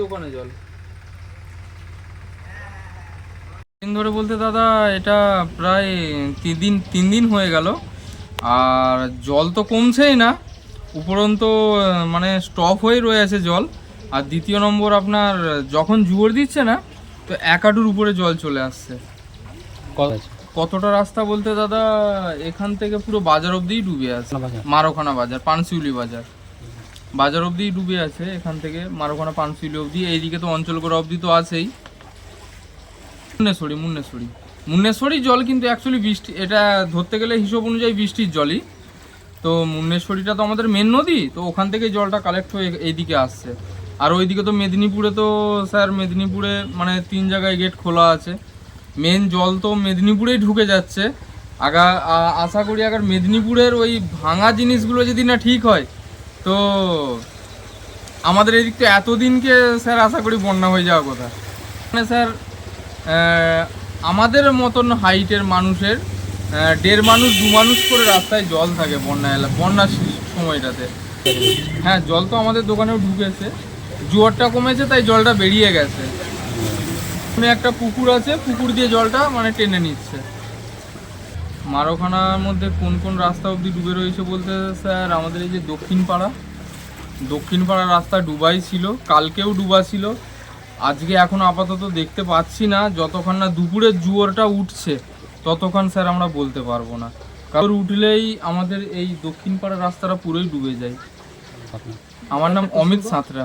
দোকানে জল। দিন ধরে বলতে দাদা এটা প্রায় তিন দিন তিন দিন হয়ে গেল। আর জল তো কমছেই না উপরন্ত মানে স্টপ হয়ে রয়েছে জল। আর দ্বিতীয় নম্বর আপনার যখন জুয়োর দিচ্ছে না তো এক হাঁটুর উপরে জল চলে আসছে। কতটা রাস্তা বলতে দাদা এখান থেকে পুরো বাজার অবধিই ডুবে আছে। মারোখানা বাজার পানশিউলি বাজার। বাজার অবধিই ডুবে আছে, এখান থেকে মারোখানা পানশিউলি অবধি, এইদিকে তো অঞ্চল করা অবধি তো আছেই। মুন্নেশ্বরী মুন্নেশ্বরী। মুন্নেশ্বরী জল কিন্তু অ্যাকচুয়ালি বৃষ্টি, এটা ধরতে গেলে হিসেব অনুযায়ী বৃষ্টির জলই। তো মুন্নেশ্বরীটা তো আমাদের মেন নদী, তো ওখান থেকে জলটা কালেক্ট হয়ে এইদিকে আসছে। আর ওইদিকে তো মেদিনীপুরে তো, স্যার, মেদিনীপুরে মানে তিন জায়গায় গেট খোলা আছে। মেন জল তো মেদিনীপুরেই ঢুকে যাচ্ছে। আগা আশা করি আগার মেদিনীপুরের ওই ভাঙা জিনিসগুলো যদি না ঠিক হয় তো আমাদের এদিক তো এতদিনকে স্যার আশা করি বন্যা হয়ে যাওয়ার কথা। মানে স্যার আমাদের মতন হাইটের মানুষের দেড় মানুষ, দু মানুষ করে রাস্তায় জল থাকে বন্যা এলা বন্যার সময়টাতে। হ্যাঁ জল তো আমাদের দোকানেও ঢুকেছে। জোয়ারটা কমেছে, তাই জলটা বেরিয়ে গেছে। একটা পুকুর আছে, পুকুর দিয়ে জলটা মানে টেনে নিচ্ছে। মারোখানার মধ্যে কোন কোন রাস্তা অবধি ডুবে রয়েছে বলতে স্যার? আমাদের এই যে দক্ষিণ পাড়া দক্ষিণ পাড়া রাস্তা ডুবাই ছিল, কালকেও ডুবা ছিল। আজকে এখন আপাতত দেখতে পাচ্ছি না, যতক্ষণ না দুপুরের জুয়োরটা উঠছে, ততক্ষণ স্যার আমরা বলতে পারব না। কারণ উঠলেই আমাদের এই দক্ষিণ পাড়া রাস্তাটা পুরোই ডুবে যায়। আমার নাম অমিত সাঁতরা।